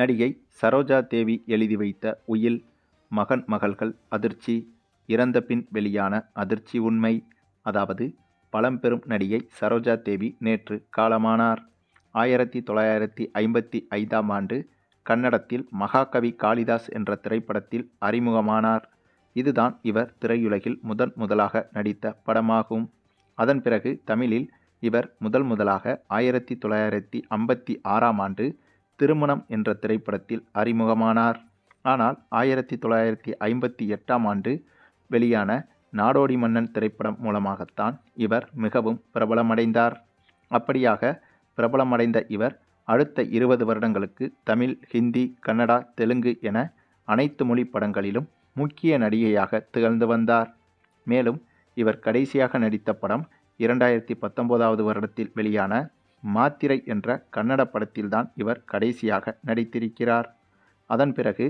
நடிகை சரோஜா தேவி எழுதி வைத்த உயில் மகன் மகள்கள் அதிர்ச்சி இறந்த பின் வெளியான அதிர்ச்சி உண்மை. அதாவது பழம்பெரும் நடிகை சரோஜா தேவி நேற்று காலமானார். ஆயிரத்தி தொள்ளாயிரத்தி ஐம்பத்தி ஐந்தாம் ஆண்டு கன்னடத்தில் மகாகவி காளிதாஸ் என்ற திரைப்படத்தில் அறிமுகமானார். இதுதான் இவர் திரையுலகில் முதன் முதலாக நடித்த படமாகும். அதன் பிறகு தமிழில் இவர் முதல் முதலாக ஆயிரத்தி தொள்ளாயிரத்தி ஐம்பத்தி ஆறாம் ஆண்டு திருமணம் என்ற திரைப்படத்தில் அறிமுகமானார். ஆனால் ஆயிரத்தி தொள்ளாயிரத்தி ஐம்பத்தி எட்டாம் ஆண்டு வெளியான நாடோடி மன்னன் திரைப்படம் மூலமாகத்தான் இவர் மிகவும் பிரபலமடைந்தார். அப்படியாக பிரபலமடைந்த இவர் அடுத்த இருபது வருடங்களுக்கு தமிழ் ஹிந்தி கன்னடா தெலுங்கு என அனைத்து மொழி படங்களிலும் முக்கிய நடிகையாக திகழ்ந்து வந்தார். மேலும் இவர் கடைசியாக நடித்த படம் இரண்டாயிரத்தி பத்தொம்போதாவது வருடத்தில் வெளியான மாத்திரை என்ற கன்னட படத்தில்தான் இவர் கடைசியாக நடித்திருக்கிறார். அதன் பிறகு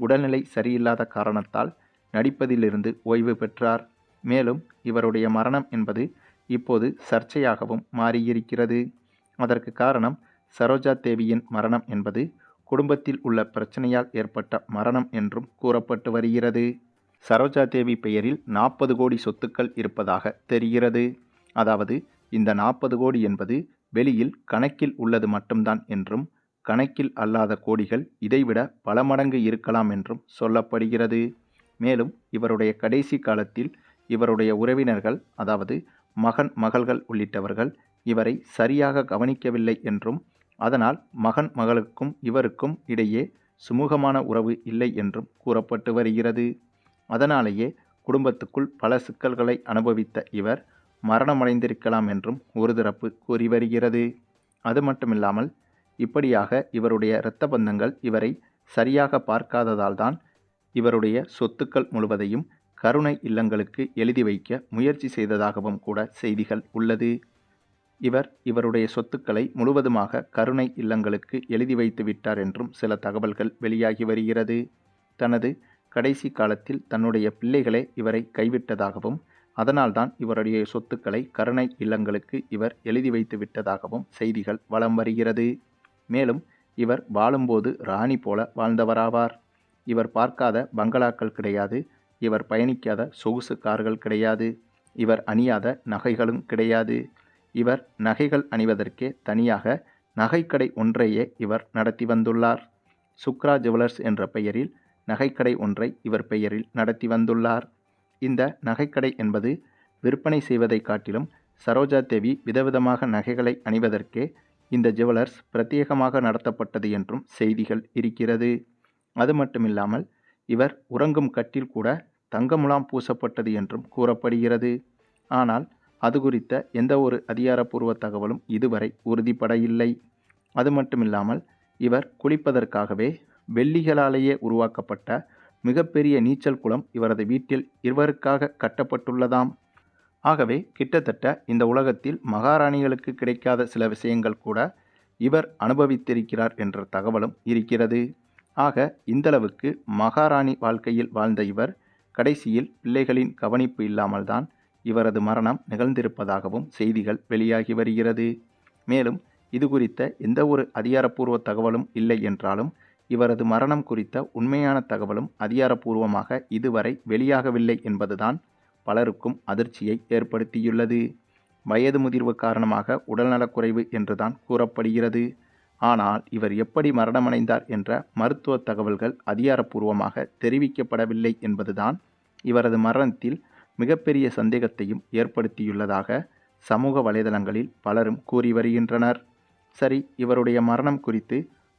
உடல்நிலை சரியில்லாத காரணத்தால் நடிப்பதிலிருந்து ஓய்வு பெற்றார். மேலும் இவருடைய மரணம் என்பது இப்போது சர்ச்சையாகவும் மாறியிருக்கிறது. அதற்கு காரணம் சரோஜா தேவியின் மரணம் என்பது குடும்பத்தில் உள்ள பிரச்சனையால் ஏற்பட்ட மரணம் என்றும் கூறப்பட்டு வருகிறது. சரோஜா தேவி பெயரில் நாற்பது கோடி சொத்துக்கள் இருப்பதாக தெரிகிறது. அதாவது இந்த நாற்பது கோடி என்பது வெளியில் கணக்கில் உள்ளது மட்டும்தான் என்றும் கணக்கில் அல்லாத கோடிகள் இதைவிட பல மடங்கு இருக்கலாம் என்றும் சொல்லப்படுகிறது. மேலும் இவருடைய கடைசி காலத்தில் இவருடைய உறவினர்கள் அதாவது மகன் மகள்கள் உள்ளிட்டவர்கள் இவரை சரியாக கவனிக்கவில்லை என்றும் அதனால் மகன் மகளுக்கும் இவருக்கும் இடையே சுமூகமான உறவு இல்லை என்றும் கூறப்பட்டு வருகிறது. அதனாலேயே குடும்பத்துக்குள் பல சிக்கல்களை அனுபவித்த இவர் மரணமடைந்திருக்கலாம் என்றும் ஒரு தரப்பு கூறி வருகிறது. அது மட்டுமில்லாமல் இப்படியாக இவருடைய இரத்த பந்தங்கள் இவரை சரியாக பார்க்காததால் தான் இவருடைய சொத்துக்கள் முழுவதையும் கருணை இல்லங்களுக்கு எழுதி வைக்க முயற்சி செய்ததாகவும் கூட செய்திகள் உள்ளது. இவர் இவருடைய சொத்துக்களை முழுவதுமாக கருணை இல்லங்களுக்கு எழுதி வைத்து விட்டார் என்றும் சில தகவல்கள் வெளியாகி வருகிறது. தனது கடைசி காலத்தில் தன்னுடைய பிள்ளைகளே இவரை கைவிட்டதாகவும் அதனால்தான் இவருடைய சொத்துக்களை கருணை இல்லங்களுக்கு இவர் எழுதி வைத்து விட்டதாகவும் செய்திகள் வலம் வருகிறது. மேலும் இவர் வாழும்போது ராணி போல வாழ்ந்தவராவார். இவர் பார்க்காத பங்களாக்கள் கிடையாது. இவர் பயணிக்காத சொகுசு கார்கள் கிடையாது. இவர் அணியாத நகைகளும் கிடையாது. இவர் நகைகள் அணிவதற்கே தனியாக நகைக்கடை ஒன்றையே இவர் நடத்தி வந்துள்ளார். சுக்ரா ஜுவலர்ஸ் என்ற பெயரில் நகைக்கடை ஒன்றை இவர் பெயரில் நடத்தி வந்துள்ளார். இந்த நகைக்கடை என்பது விற்பனை செய்வதை காட்டிலும் சரோஜா தேவி விதவிதமாக நகைகளை அணிவதற்கே இந்த ஜுவலர்ஸ் பிரத்யேகமாக நடத்தப்பட்டது என்றும் செய்திகள் இருக்கிறது. அது மட்டுமில்லாமல் இவர் உறங்கும் கட்டில் கூட தங்கமுலாம் பூசப்பட்டது என்றும் கூறப்படுகிறது. ஆனால் அது குறித்த எந்த ஒரு அதிகாரப்பூர்வ தகவலும் இதுவரை உறுதிப்பட இல்லை அது மட்டுமில்லாமல் இவர் குளிப்பதற்காகவே வெள்ளிகளாலேயே உருவாக்கப்பட்ட மிகப்பெரிய நீச்சல் குளம் இவரது வீட்டில் இருவருக்காக கட்டப்பட்டுள்ளதாம். ஆகவே கிட்டத்தட்ட இந்த உலகத்தில் மகாராணிகளுக்கு கிடைக்காத சில விஷயங்கள் கூட இவர் அனுபவித்திருக்கிறார் என்ற தகவலும் இருக்கிறது. ஆக இந்தளவுக்கு மகாராணி வாழ்க்கையில் வாழ்ந்த இவர் கடைசியில் பிள்ளைகளின் கவனிப்பு இல்லாமல்தான் இவரது மரணம் நிகழ்ந்திருப்பதாகவும் செய்திகள் வெளியாகி வருகிறது. மேலும் இது குறித்த எந்த ஒரு அதிகாரப்பூர்வ தகவலும் இல்லை என்றாலும் இவரது மரணம் குறித்த உண்மையான தகவலும் அதிகாரப்பூர்வமாக இதுவரை வெளியாகவில்லை என்பதுதான் பலருக்கும் அதிர்ச்சியை ஏற்படுத்தியுள்ளது. வயது முதிர்வு காரணமாக உடல்நலக்குறைவு என்றுதான் கூறப்படுகிறது. ஆனால் இவர் எப்படி மரணமடைந்தார் என்ற மருத்துவ தகவல்கள் அதிகாரப்பூர்வமாக தெரிவிக்கப்படவில்லை என்பதுதான் இவரது மரணத்தில் மிகப்பெரிய சந்தேகத்தையும் ஏற்படுத்தியுள்ளதாக சமூக வலைதளங்களில் பலரும் கூறி வருகின்றனர். சரி இவருடைய மரணம் குறித்து